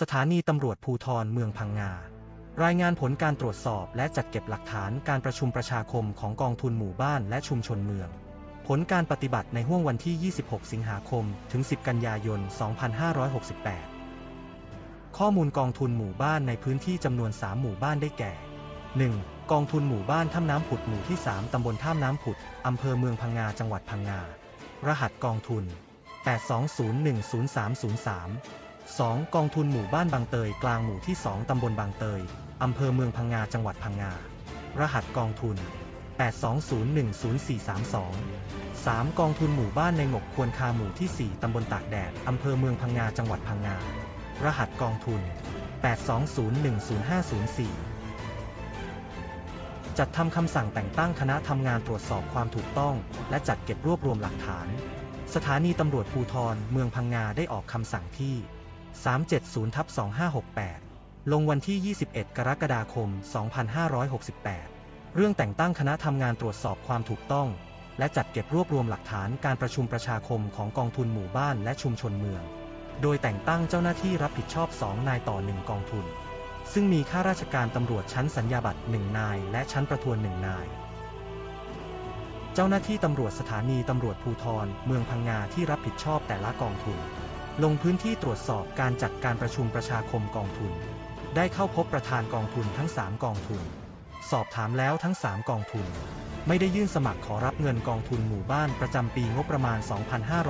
สถานีตำรวจภูธรเมืองพังงา รายงานผลการตรวจสอบและจัดเก็บหลักฐานการประชุมประชาคมของกองทุนหมู่บ้านและชุมชนเมือง ผลการปฏิบัติในห่วงวันที่ 26 สิงหาคม ถึง 10 กันยายน 2568 ข้อมูลกองทุนหมู่บ้านในพื้นที่จำนวน 3 หมู่บ้านได้แก่ 1. กองทุนหมู่บ้านท่าน้ำผุดหมู่ที่ 3 ตำบลท่าน้ำผุด อำเภอเมืองพังงา จังหวัดพังงา รหัสกองทุน 820100303 2. กองทุนหมู่บ้านบางเตยกลางหมู่ที่ 2 ตำบลบางเตย อำเภอเมืองพังงา จังหวัดพังงา รหัสกองทุน 82010432 3. กองทุนหมู่บ้านในหมกควรคาหมู่ที่ 4 ตำบลตากแดด อำเภอเมืองพังงา จังหวัดพังงา รหัสกองทุน 820100504 จัดทำคำสั่งแต่งตั้งคณะทำงานตรวจสอบความถูกต้อง และจัดเก็บรวบรวมหลักฐาน สถานีตำรวจภูธรเมืองพังงาได้ออกคำสั่งที่ 370ทับ2568 ลงวันที่ 21 กรกฎาคม 2568 เรื่องแต่งตั้งคณะทำงานตรวจสอบความถูกต้อง และจัดเก็บรวบรวมหลักฐานการประชุมประชาคมของกองทุนหมู่บ้านและชุมชนเมือง โดยแต่งตั้งเจ้าหน้าที่รับผิดชอบ 2 นายต่อ 1 กองทุน ซึ่งมีข้าราชการตำรวจชั้นสัญญาบัตร 1 นาย และชั้นประทวน 1 นายเจ้าหน้าที่ตำรวจสถานีตำรวจภูธรเมืองพังงาที่รับผิดชอบแต่ละกองทุน ลงพื้นที่ตรวจสอบการจัดการประชุมประชาคมกองทุน ได้เข้าพบประธานกองทุนทั้ง 3 กองทุน สอบถามแล้วทั้ง 3 กองทุน ไม่ได้ยื่นสมัครขอรับเงินกองทุนหมู่บ้านประจำปีงบประมาณ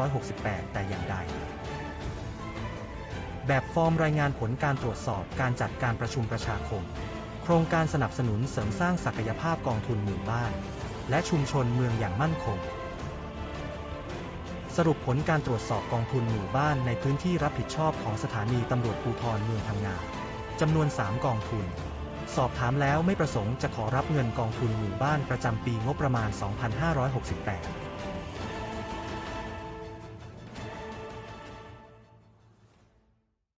2568 แต่อย่างใด แบบฟอร์มรายงานผลการตรวจสอบการจัดการประชุมประชาคม โครงการสนับสนุนเสริมสร้างศักยภาพกองทุนหมู่บ้าน และชุมชนเมืองอย่างมั่นคง รุปผลการตรวจสอบกองทุนหมู่บ้านในพื้นที่รับผิดชอบของสถานีตำรวจภูธรเมืองพังงาจำนวน 3 กองทุน สอบถามแล้วไม่ประสงค์จะขอรับเงินกองทุนหมู่บ้านประจำปีงบประมาณ 2568